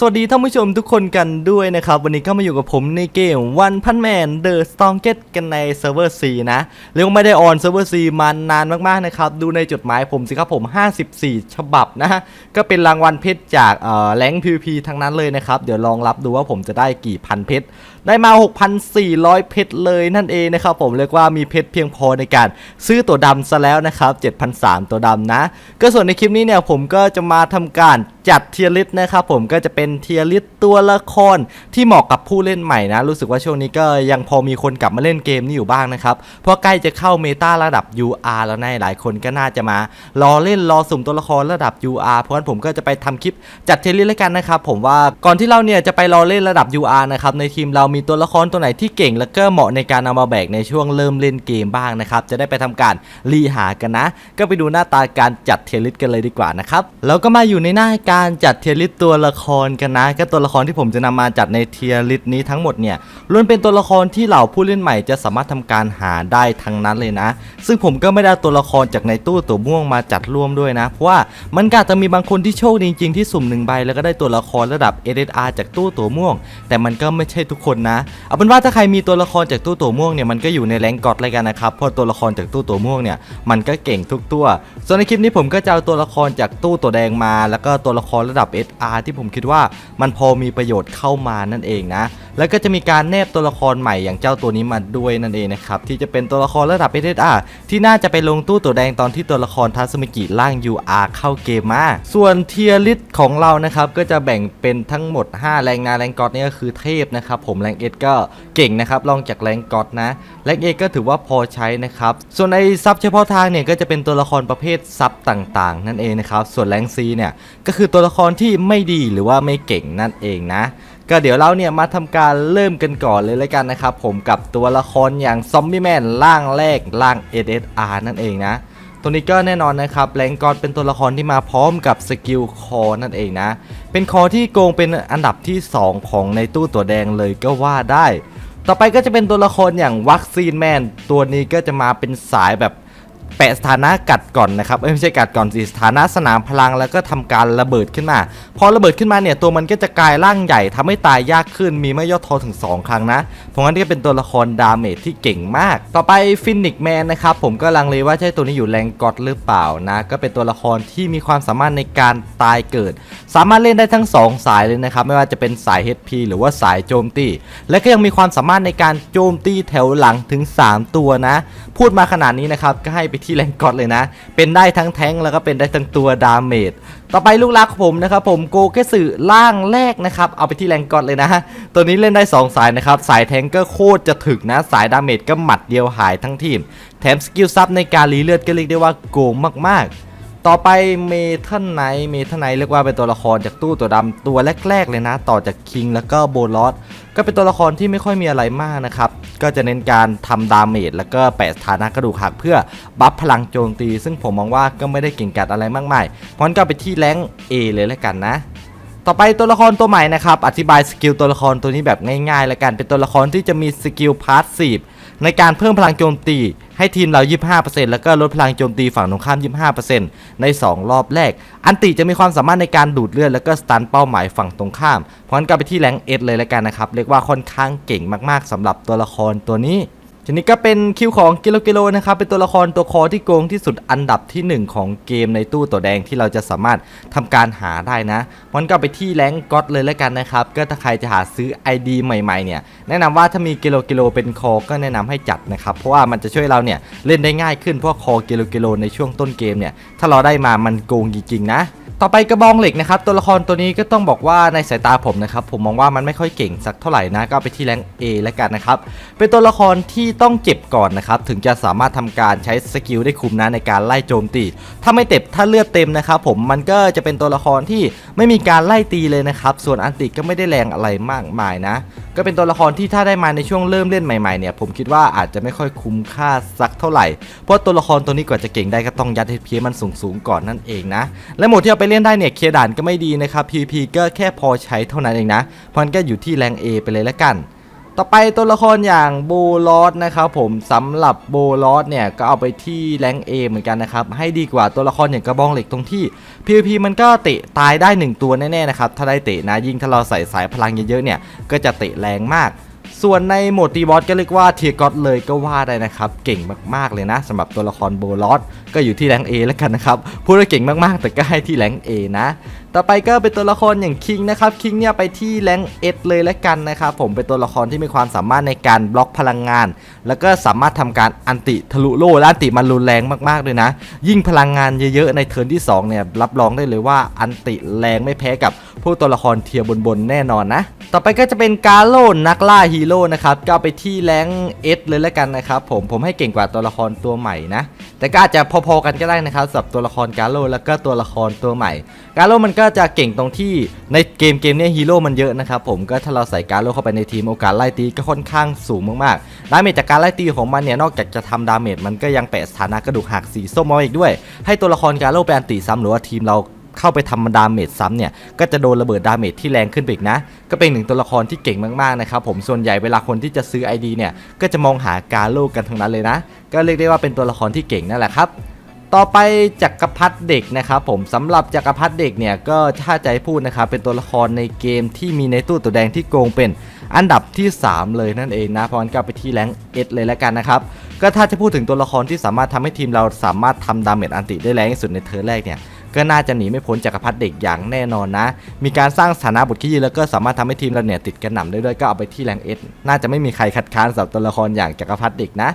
สวัสดีท่านผู้ชมทุกคนกันด้วยนะครับ วันนี้ก็มาอยู่กับผมในเกมวันพันแมนเดอะสตองเกตกันในเซิร์ฟเวอร์ C นะเรียกว่าไม่ได้ออนเซิร์ฟเวอร์ C มานานมากๆนะครับ ดูในจดหมายผมสิครับผม 54 ฉบับนะฮะก็เป็นรางวัลเพชรจากเอ่อแรงพีพีทั้งนั้นเลยนะครับ เดี๋ยวลองรับดูว่าผมจะได้กี่พันเพชรได้มา 6,400 เพชรเลยนั่นเองนะครับผมเรียกว่ามีเพชรเพียงพอในการซื้อตัวดำซะแล้วนะครับ7,300ตัวดำนะ ก็ส่วนในคลิปนี้เนี่ยผมก็จะมาทำการจัดเทียร์ลิสนะครับผมก็จะเป็นเทียร์ลิสตัวละครที่เหมาะกับผู้เล่นใหม่นะ รู้สึกว่าช่วงนี้ก็ยังพอมีคนกลับมาเล่นเกมนี้อยู่บ้างนะครับ เพราะใกล้จะเข้าเมตาระดับ UR แล้วนะหลายคนก็น่าจะมา รอเล่นรอสุ่มตัวละครระดับ UR เพราะฉะนั้นผมก็จะไปทำคลิปจัดเทียร์ลิสแล้วกันนะครับผมว่าก่อนที่เราเนี่ยจะไปรอเล่นระดับ UR นะครับในทีมเรามีตัวละครตัวไหนที่เก่ง แล้วก็เหมาะในการเอามาแบกในช่วงเริ่มเล่นเกมบ้างนะครับ จะได้ไปทำการรีหากันนะ ก็ไปดูหน้าตาการจัดเทลิสกันเลยดีกว่านะครับ แล้วก็มาอยู่ในหน้าการจัดเทลิสตัวละครกันนะ ก็ตัวละครที่ผมจะนำมาจัดในเทลิสนี้ทั้งหมดเนี่ยล้วนเป็นตัวละครที่เหล่าผู้เล่นใหม่จะสามารถทำการหาได้ทั้งนั้นเลยนะ ซึ่งผมก็ไม่ได้ตัวละครจากในตู้ตัวม่วงมาจัดร่วมด้วยนะ เพราะว่ามันก็อาจจะมีบางคนที่โชคดีจริงๆที่สุ่มหนึ่งใบแล้วก็ได้ตัวละครระดับ SSR จากตู้ตัวม่วง แต่มันก็ไม่ใช่ทุกคนนะ เอาเป็นว่าถ้าใครมีตัวละครจากตู้ตัวม่วงเนี่ยมันก็อยู่ในแรงกอดเลยกันนะครับ เพราะตัวละครจากตู้ตัวม่วงเนี่ยมันก็เก่งทุกตัว ส่วนในคลิปนี้ผมก็จะเอาตัวละครจากตู้ตัวแดงมา แล้วก็ตัวละครระดับ SR ที่ผมคิดว่ามันพอมีประโยชน์เข้ามานั่นเองนะ แล้วก็จะมีการแนบตัวละครใหม่อย่างเจ้าตัวนี้มาด้วยนั่นเองนะครับที่จะเป็นตัวละครระดับ S R ที่น่าจะไปลงตู้ตัวแดงตอนที่ตัวละครทัสมิกิร่าง UR เข้าเกมมา ส่วนเทียริสของเรานะครับก็จะแบ่งเป็นทั้งหมด 5 แรงงานแรงกอดนี่ก็คือเทพนะครับผมแรงเอก็เก่งนะครับลองจากแรงกอดนะแรงเอก็ถือว่าพอใช้นะครับ ส่วนในซับเฉพาะทางเนี่ยก็จะเป็นตัวละครประเภทซับต่างๆ นั่นเองนะครับ ส่วนแรงซีเนี่ยก็คือตัวละครที่ไม่ดีหรือว่าไม่เก่งนั่นเองนะก็เดี๋ยวเราเนี่ยมาทำการเริ่มกันก่อนเลยแล้วกันนะครับผมกับตัวละครอย่างซอมบี้แมนร่างแรกร่าง SSR นั่นเองนะ ตัวนี้ก็แน่นอนนะครับแรงกอนเป็นตัวละครที่มาพร้อมกับสกิลคอนั่นเองนะ เป็นคอที่โกงเป็นอันดับที่ 2 ของในตู้ตัวแดงเลยก็ว่าได้ ต่อไปก็จะเป็นตัวละครอย่างวัคซีนแมน ตัวนี้ก็จะมาเป็นสายแบบ แปะสถานะกัดก่อนนะครับเอ้ยไม่ใช่กัดก่อนสิสถานะสนามพลังแล้วก็ทำการระเบิดขึ้นมา พอระเบิดขึ้นมาเนี่ยตัวมันก็จะกลายร่างใหญ่ทำให้ตายยากขึ้นมีไม่ย่อท้อถึง 2 ครั้งนะเพราะงั้นก็เป็นตัวละครดาเมจที่เก่งมาก ต่อไปฟินิกแมนนะครับผมก็ลังเลว่าใช่ตัวนี้อยู่แรงกอดหรือเปล่านะก็เป็นตัวละครที่มีความสามารถในการตายเกิด สามารถเล่นได้ทั้ง 2 สายเลยนะครับไม่ว่าจะเป็นสาย HP หรือว่าสายโจมตีและก็ยังมีความสามารถในการโจมตีแถวหลังถึง 3 ตัวนะ พูดมาขนาดนี้นะครับก็ให้ไปทที่แรงกอดเลยนะ เป็นได้ทั้งแท้งแล้วก็เป็นได้ทั้งตัวดาเมจต่อไปลูกรักของผมนะครับผมโกเกสึล่างแรกนะครับเอาไปที่แรงกอดเลยนะตัวนี้เล่นได้ 2 สายนะครับสายแทงก็โคตรจะถึกนะ สายดาเมจก็หมัดเดียวหายทั้งทีม แถมสกิลซับในการรีเลือดก็เรียกได้ว่าโกงมากๆ ต่อไปเมทัลไนท์เมทัลไนท์เรียกว่าเป็นตัวละครจากตู้ตัวดำตัวแรก ๆ เลยนะ ต่อจากคิงแล้วก็โบลอสก็เป็นตัวละครที่ไม่ค่อยมีอะไรมากนะครับ ก็จะเน้นการทำดาเมจแล้วก็แปะสถานะกระดูกหักเพื่อบัฟพลังโจมตี ซึ่งผมมองว่าก็ไม่ได้เก่งกาจอะไรมากมายเพราะงั้นก็ไปที่แรงเอเลยแล้วกันนะต่อไปตัวละครตัวใหม่นะครับอธิบายสกิลตัวละครตัวนี้แบบง่ายๆแล้วกันเป็นตัวละครที่จะมีสกิลพาสซีฟในการเพิ่มพลังโจมตี ให้ทีมเรา 25%แล้วก็ลดพลังโจมตีฝั่งตรงข้าม 25%ใน 2 รอบแรก อันติจะมีความสามารถในการดูดเลือดแล้วก็สตันเป้าหมายฝั่งตรงข้าม เพราะงั้นก็ไปที่แรงเอเลยแล้วกันนะครับ เรียกว่าค่อนข้างเก่งมากๆสำหรับตัวละครตัวนี้ ทีนี้ก็เป็นคิวของกิโลกิโลนะครับเป็นตัวละครตัวคอที่โกงที่สุดอันดับที่ 1 ของเกมในตู้ตัวแดงที่เราจะสามารถทำการหาได้นะมันก็ไปที่แรงก็อตเลยแล้วกันนะครับก็ถ้าใครจะหาซื้อ ID ใหม่ๆเนี่ยแนะนำว่าถ้ามีกิโลกิโลเป็นคอก็แนะนำให้จัดนะครับเพราะว่ามันจะช่วยเราเนี่ยเล่นได้ง่ายขึ้นเพราะคอกิโลกิโลในช่วงต้นเกมเนี่ยถ้าเราได้มามันโกงจริงๆนะ ต่อไปกระบองเหล็กนะครับตัวละครตัวนี้ก็ต้องบอกว่าในสายตาผมนะครับผมมองว่ามันไม่ค่อยเก่งสักเท่าไหร่นะก็ไปที่แรง A แล้วกันนะครับเป็นตัวละครที่ต้องเจ็บก่อนนะครับถึงจะสามารถทำการใช้สกิลได้คุ้มนะในการไล่โจมตีถ้าไม่เต็บถ้าเลือดเต็มนะครับผมมันก็จะเป็นตัวละครที่ไม่มีการไล่ตีเลยนะครับส่วนอันติก็ไม่ได้แรงอะไรมากมายนะ ก็เป็นตัวละครที่ถ้าได้มาในช่วงเริ่มเล่นใหม่ๆเนี่ยผมคิดว่าอาจจะไม่ค่อยคุ้มค่าสักเท่าไหร่เพราะตัวละครตัวนี้กว่าจะเก่งได้ก็ต้องยัดให้เพียมันสูงๆก่อนนั่นเองนะและโหมดที่เอาไปเล่นได้เนี่ยเคลียร์ด่านก็ไม่ดีนะครับ PVP ก็แค่พอใช้เท่านั้นเองนะเพราะงั้นก็อยู่ที่แรง A ไปเลยละกัน ต่อไปตัวละครอย่างโบลอสนะครับผมสำหรับโบลอสเนี่ยก็เอาไปที่แรงเอเหมือนกันนะครับให้ดีกว่าตัวละครอย่างกระบองเหล็กตรงที่ PVP มันก็เตะตายได้ 1 ตัวแน่ๆนะครับถ้าได้เตะนะยิ่งถ้าเราใส่สายพลังเยอะๆเนี่ยก็จะเตะแรงมากส่วนในโหมดตีบอสก็เรียกว่าเทียร์ก็อดเลยก็ว่าได้นะครับ เก่งมากๆเลยนะสำหรับตัวละครโบลอสก็อยู่ที่แรงเอแล้วกันนะครับพูดว่าเก่งมากๆ แต่ก็ให้ที่แรงเอนะ ต่อไปก็เป็นตัวละครอย่างคิงนะครับคิงเนี่ยไปที่แรงเอเลยแล้วกันนะครับผมเป็นตัวละครที่มีความสามารถในการบล็อกพลังงาน แล้วก็สามารถทำการอันติทะลุโล่และอันติมันรุนแรงมากๆเลยนะ ยิ่งพลังงานเยอะๆในเทิร์นที่สองเนี่ยรับรองได้เลยว่าอันติแรงไม่แพ้กับพวกตัวละครเทียบนๆแน่นอนนะต่อไปก็จะเป็นกาโลนักล่าฮีโร่นะครับก็ไปที่แรงเอเลยแล้วกันนะครับผมผมให้เก่งกว่าตัวละครตัวใหม่นะแต่ก็อาจจะพพอๆกันก็ได้นะครับสำหรับตัวละครกาโลแล้วก็ตัวละครตัวใหม่ กาโลมันก็จะเก่งตรงที่ในเกมเกมนี้ฮีโร่มันเยอะนะครับผมก็ถ้าเราใส่กาโลเข้าไปในทีมโอกาสไล่ตีก็ค่อนข้างสูงมากๆดาเมจจากการไล่ตีของมันเนี่ยนอกจากจะทำดาเมจมันก็ยังแปะสถานะกระดูกหักสีส้มเอาอีกด้วย ให้ตัวละครกาโลไปนตีซ้ำหรือว่าทีมเรา เข้าไปทำดาเมจซ้ำเนี่ยก็จะโดนระเบิดดาเมจที่แรงขึ้นไปอีกนะ ก็เป็นหนึ่งตัวละครที่เก่งมากๆนะครับผมส่วนใหญ่เวลาคนที่จะซื้อ ID เนี่ยก็จะมองหากาโลกันทั้งนั้นเลยนะ ก็เรียกได้ว่าเป็นตัวละครที่เก่งนั่นแหละครับต่อไปจักรพรรดิเด็กนะครับผมสำหรับจักรพรรดิเด็กเนี่ยก็ถ้าใจพูดนะครับเป็นตัวละครในเกมที่มีในตู้ตัวแดงที่โกงเป็นอันดับที่ 3 เลยนั่นเองนะเพราะงั้นก็ไปที่แรงเอเลยแล้วกันนะครับก็ถ้าจะพูดถึงตัวละครที่สามารถทำให้ทีมเราสามารถทำดาเมจอันติได้แรงที่สุดในเทอร์แรกเนี่ย ก็น่าจะหนีไม่พ้นจักรพรรดิเด็กอย่างแน่นอนนะ มีการสร้างสถานะบทขี้แล้วก็สามารถทำให้ทีมเราเนี่ยติดกระหน่ำได้ด้วยก็เอาไปที่แรงเอสน่าจะไม่มีใครคัดค้านสำหรับตัวละครอย่างจักรพรรดิเด็กนะ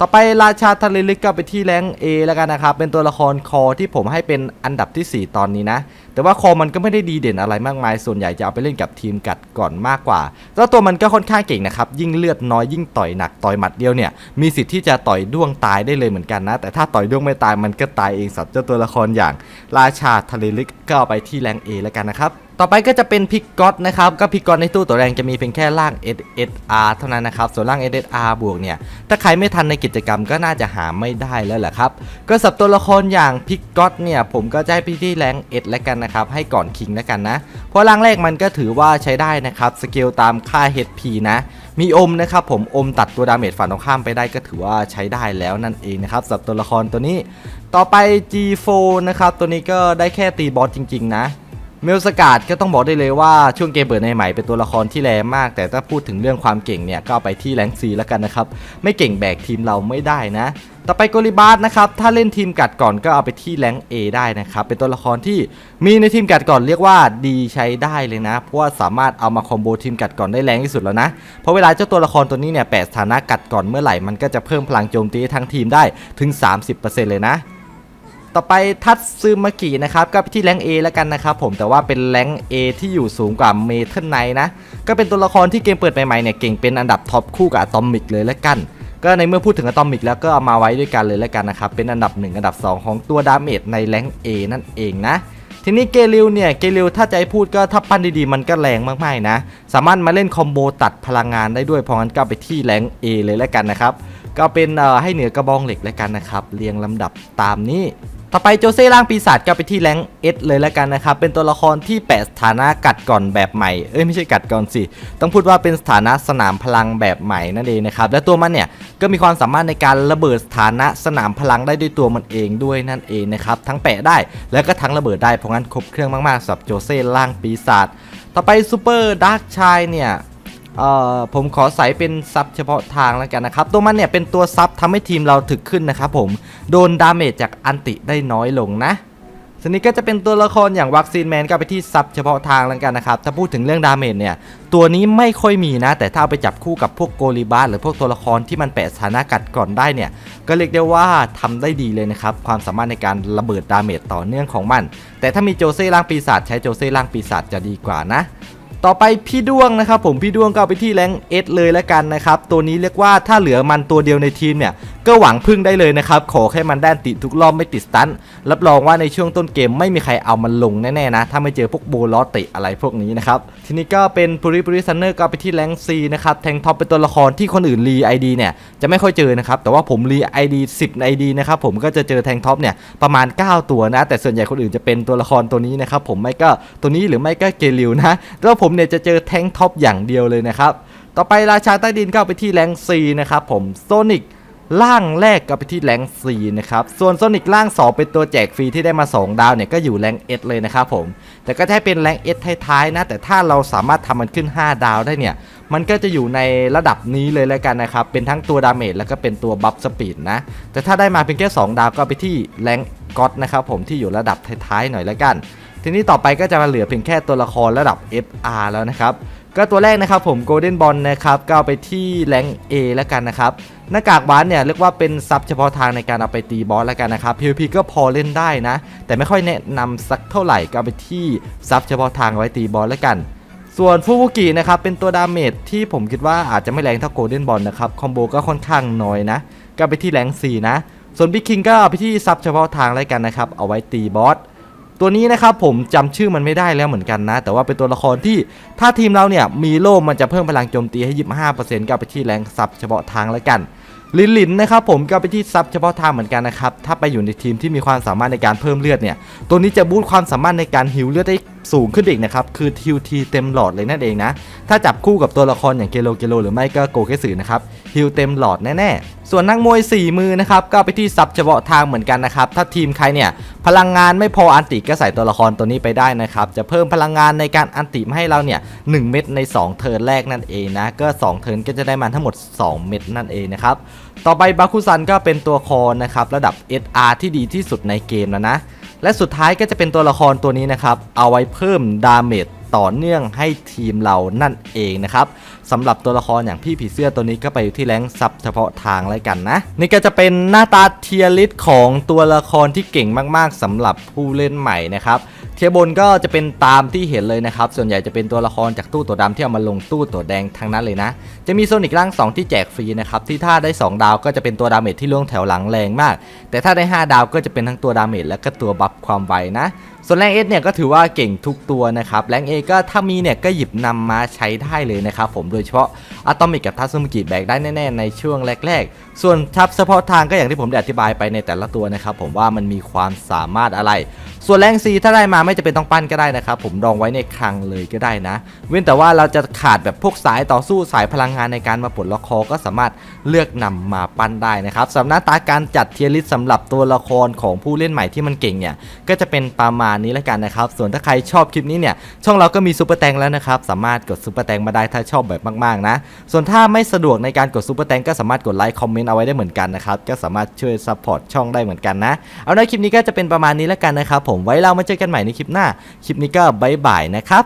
ต่อไปราชาทะเลลึกก็ไปที่แรง A แล้วกันนะครับ เป็นตัวละครคอที่ผมให้เป็นอันดับที่ 4 ตอนนี้นะ แต่ว่าคอมันก็ไม่ได้ดีเด่นอะไรมากมาย ส่วนใหญ่จะเอาไปเล่นกับทีมกัดก่อนมากกว่าแล้วตัวมันก็ค่อนข้างเก่งนะครับ ยิ่งเลือดน้อยยิ่งต่อยหนักต่อยหมัดเดียวเนี่ย มีสิทธิ์ที่จะต่อยด้วงตายได้เลยเหมือนกันนะ แต่ถ้าต่อยด้วงไม่ตายมันก็ตายเองสับเจ้าตัวละครอย่าง ราชาทะเลลึกก็เอาไปที่แรง A แล้วกันนะครับ ต่อไปก็จะเป็นพิกกอตนะครับก็พิกกอตในตู้ตัวแรงจะมีเพียงแค่ล่าง SSR เท่านั้นนะครับส่วนล่าง SSR บวกเนี่ยถ้าใครไม่ทันในกิจกรรมก็น่าจะหาไม่ได้แล้วแหละครับก็สับตัวละครอย่างพิกกอตเนี่ยผมก็จะให้พี่ที่แรงเอ็ดแล้วกันนะครับให้ก่อนคิงแล้วกันนะเพราะล่างแรกมันก็ถือว่าใช้ได้นะครับสเกลตามค่า HP นะมีอมนะครับผมอมตัดตัวดาเมจฝั่งตรงข้ามไปได้ก็ถือว่าใช้ได้แล้วนั่นเองนะครับสับตัวละครตัวนี้ ต่อไป G4 นะครับตัวนี้ก็ได้แค่ตีบอสจริง ๆ นะ เมลสกาดก็ต้องบอกได้เลยว่าช่วงเกมเปิดในใหม่เป็นตัวละครที่แรงมาก แต่ถ้าพูดถึงเรื่องความเก่งเนี่ยก็ไปที่แรงซีแล้วกันนะครับ ไม่เก่งแบกทีมเราไม่ได้นะ ต่อไปโกลิบาสนะครับ ถ้าเล่นทีมกัดก่อนก็เอาไปที่แรง A ได้นะครับ เป็นตัวละครที่มีในทีมกัดก่อนเรียกว่าดีใช้ได้เลยนะ เพราะว่าสามารถเอามาคอมโบทีมกัดก่อนได้แรงที่สุดแล้วนะ เพราะเวลาเจ้าตัวละครตัวนี้เนี่ยแปะสถานะกัดก่อนเมื่อไหร่มันก็จะเพิ่มพลังโจมตีทั้งทีมได้ถึง 30%เลยนะ ต่อไปทัตซึมากินะครับก็ไปที่แรง A แล้วกันนะครับผมแต่ว่าเป็นแรง A ที่อยู่สูงกว่าเมทัลไนนะ ก็เป็นตัวละครที่เกมเปิดใหม่ๆเนี่ยเก่งเป็นอันดับท็อปคู่กับอะตอมิกเลยแล้วกัน ก็ในเมื่อพูดถึงอะตอมิกแล้วก็เอามาไว้ด้วยกันเลยแล้วกันนะครับเป็นอันดับ 1 อันดับ 2 ของตัวดาเมจในแรง A นั่นเองนะทีนี้เกลิวเนี่ยเกลิวถ้าจะให้พูดก็ถ้าปั้นดีๆมันก็แรงมากๆนะ สามารถมาเล่นคอมโบตัดพลังงานได้ด้วยเพราะงั้นก็ไปที่แรง A เลยแล้วกันนะครับก็เป็นให้เหนือกระบองเหล็กแล้วกันนะครับเรียงลำดับตามนี้ ต่อไปโจเซ่ร่างปีศาจก็ไปที่แรงเอสเลยแล้วกันนะครับ เป็นตัวละครที่แปะสถานะกัดก่อนแบบใหม่ เอ้ยไม่ใช่กัดก่อนสิ ต้องพูดว่าเป็นสถานะสนามพลังแบบใหม่นั่นเองนะครับ และตัวมันเนี่ยก็มีความสามารถในการระเบิดสถานะสนามพลังได้ด้วยตัวมันเองด้วยนั่นเองนะครับ ทั้งแปะได้แล้วก็ทั้งระเบิดได้เพราะงั้นครบเครื่องมากๆสำหรับโจเซ่ร่างปีศาจต่อไปซูเปอร์ดาร์กชายเนี่ย เอ่อผมขอใส่เป็นซับเฉพาะทางแล้วกันนะครับ ตัวมันเนี่ยเป็นตัวซับทำให้ทีมเราถึกขึ้นนะครับผม โดนดาเมจจากอันติได้น้อยลงนะทีนี้ก็จะเป็นตัวละครอย่างวัคซีนแมนก็ไปที่ซับเฉพาะทางแล้วกันนะครับ ถ้าพูดถึงเรื่องดาเมจเนี่ย ตัวนี้ไม่ค่อยมีนะ แต่ถ้าเอาไปจับคู่กับพวกโกลิบาสหรือพวกตัวละครที่มันแปะสถานะกัดก่อนได้เนี่ย ก็เรียกได้ว่าทำได้ดีเลยนะครับ ความสามารถในการระเบิดดาเมจต่อเนื่องของมัน แต่ถ้ามีโจเซ่ร่างปีศาจใช้โจเซ่ร่างปีศาจจะดีกว่านะ ต่อไปพี่ด้วงนะครับผมพี่ด้วงก็เอาไปที่แรงเอสเลยแล้วกันนะครับตัวนี้เรียกว่าถ้าเหลือมันตัวเดียวในทีมเนี่ย ก็หวังพึ่งได้เลยนะครับ ขอแค่มันด้านติดทุกรอบไม่ติดสตันรับรองว่าในช่วงต้นเกมไม่มีใครเอามันลงแน่ๆนะ ถ้าไม่เจอพวกโบลอติอะไรพวกนี้นะครับ ทีนี้ก็เป็นปุริปุริซันเนอร์ก็ไปที่แรงซีนะครับ แทงท็อปเป็นตัวละครที่คนอื่นรีไอดีเนี่ยจะไม่ค่อยเจอนะครับ แต่ว่าผมรีไอดี10ไอดีนะครับ ผมก็จะเจอแทงท็อปเนี่ยประมาณ 9 ตัวนะ แต่ส่วนใหญ่คนอื่นจะเป็นตัวละครตัวนี้นะครับ ผมไม่ก็ตัวนี้หรือไม่ก็เกลิวนะแต่ว่าผมเนี่ยจะเจอแทงท็อปอย่างเดียวเลยนะครับ ต่อไปราชาใต้ดินก็ไปที่แรงซีนะครับผมโซนิก ล่างแรกก็ไปที่แรงซีนะครับ ส่วนโซนิกล่าง 2 เป็นตัวแจกฟรีที่ได้มา 2 ดาวเนี่ยก็อยู่แรงเอเลยนะครับผม แต่ก็แค่เป็นแรงเอท้ายๆนะ แต่ถ้าเราสามารถทำมันขึ้น 5 ดาวได้เนี่ย มันก็จะอยู่ในระดับนี้เลยแล้วกันนะครับ เป็นทั้งตัวดาเมจแล้วก็เป็นตัวบัฟสปีดนะ แต่ถ้าได้มาเพียงแค่ 2 ดาวก็ไปที่แรงก็อตนะครับผมที่อยู่ระดับท้ายๆหน่อยแล้วกัน ทีนี้ต่อไปก็จะมาเหลือเพียงแค่ตัวละครระดับ FR แล้วนะครับ ก็ตัวแรกนะครับผม Golden Ball นะครับก็ไปที่แรง A แล้วกันนะครับ หน้ากากบานเนี่ยเรียกว่าเป็นซับเฉพาะทางในการเอาไปตีบอสแล้วกันนะครับ PVP ก็พอเล่นได้นะ แต่ไม่ค่อยแนะนำสักเท่าไหร่ก็เอาไปที่ซับเฉพาะทางไว้ตีบอสแล้วกัน ส่วนฟูบุกินะครับเป็นตัวดาเมจที่ผมคิดว่าอาจจะไม่แรงเท่าโกลเด้นบอลนะครับคอมโบก็ค่อนข้างน้อยนะก็ไปที่แรง4นะ ส่วนบิ๊กคิงก็เอาไปที่ซับเฉพาะทางแล้วกันนะครับเอาไว้ตีบอส ตัวนี้นะครับผมจำชื่อมันไม่ได้แล้วเหมือนกันนะ แต่ว่าเป็นตัวละครที่ถ้าทีมเราเนี่ยมีโล่มันจะเพิ่มพลังโจมตีให้25%ก็เอาไปที่แรงซับเฉพาะทางแล้วกันลินลินนะครับผมก็ไปที่ซับเฉพาะทางเหมือนกันนะครับถ้าไปอยู่ในทีมที่มีความสามารถในการเพิ่มเลือดเนี่ยตัวนี้จะบูตความสามารถในการหิวเลือดได้ สูงขึ้นอีกนะครับ คือทิวทีเต็มหลอดเลยนั่นเองนะ ถ้าจับคู่กับตัวละครอย่างเกโลเกโลหรือไม่ก็โกเคสึนะครับฮิวเต็มหลอดแน่ๆ ส่วนนักมวย 4 มือนะครับก็ไปที่ซับเฉพาะทางเหมือนกันนะครับ ถ้าทีมใครเนี่ยพลังงานไม่พออันติก็ใส่ตัวละครตัวนี้ไปได้นะครับ จะเพิ่มพลังงานในการอันติมาให้เราเนี่ย1เม็ดใน 2 เทิร์นแรกนั่นเองนะ ก็ 2 เทิร์นก็จะได้มาทั้งหมด 2 เม็ดนั่นเองนะครับ ต่อไปบาคุซันก็เป็นตัวคอนะครับระดับ SR ที่ดีที่สุดในเกมแล้วนะ และสุดท้ายก็จะเป็นตัวละครตัวนี้นะครับ เอาไว้เพิ่มดาเมจต่อเนื่องให้ทีมเรานั่นเองนะครับสำหรับตัวละครอย่างพี่ผีเสื้อตัวนี้ก็ไปอยู่ที่แรงซับเฉพาะทางแล้วกันนะ นี่ก็จะเป็นหน้าตาเทียริสของตัวละครที่เก่งมากๆสำหรับผู้เล่นใหม่นะครับ เทียบนก็จะเป็นตามที่เห็นเลยนะครับ ส่วนใหญ่จะเป็นตัวละครจากตู้ตัวดำที่เอามาลงตู้ตัวแดงทั้งนั้นเลยนะ จะมีโซนิกร่าง 2 ที่แจกฟรีนะครับ ที่ถ้าได้ 2 ดาวก็จะเป็นตัวดาเมจที่ล่วงแถวหลังแรงมาก แต่ถ้าได้ 5 ดาวก็จะเป็นทั้งตัวดาเมจและก็ตัวบัฟความไวนะ ส่วนแรงเอสเนี่ยก็ถือว่าเก่งทุกตัวนะครับ แรงเอก็ถ้ามีเนี่ยก็หยิบนำมาใช้ได้เลยนะครับผม โดยเฉพาะอะตอมิกกับทัซึมุกิแบกได้แน่ๆในช่วงแรกๆ ส่วนทับเฉพาะทางก็อย่างที่ผมได้อธิบายไปในแต่ละตัวนะครับผมว่ามันมีความสามารถอะไร ส่วนแรงซีถ้าได้มาไม่จะเป็นต้องปั้นก็ได้นะครับผมรองไว้ในคลังเลยก็ได้นะ เว้นแต่ว่าเราจะขาดแบบพวกสายต่อสู้สายพลังงานในการมาปลดล็อกคอก็สามารถ เลือกนำมาปั้นได้นะครับสำหรับหน้าตาการจัดเทียริสสำหรับตัวละครของผู้เล่นใหม่ที่มันเก่งเนี่ยก็จะเป็นประมาณนี้แล้วกันนะครับ ส่วนถ้าใครชอบคลิปนี้เนี่ยช่องเราก็มีซูเปอร์แตงแล้วนะครับสามารถกดซูเปอร์แตงมาได้ถ้าชอบแบบมากๆนะส่วนถ้าไม่สะดวกในการกดซูเปอร์แตงก็สามารถกดไลค์คอมเมนต์เอาไว้ได้เหมือนกันนะครับก็สามารถช่วยซัพพอร์ตช่องได้เหมือนกันนะเอาในคลิปนี้ก็จะเป็นประมาณนี้แล้วกันนะครับผมไว้เรามาเจอกันใหม่ในคลิปหน้าคลิปนี้ก็บายบายนะครับ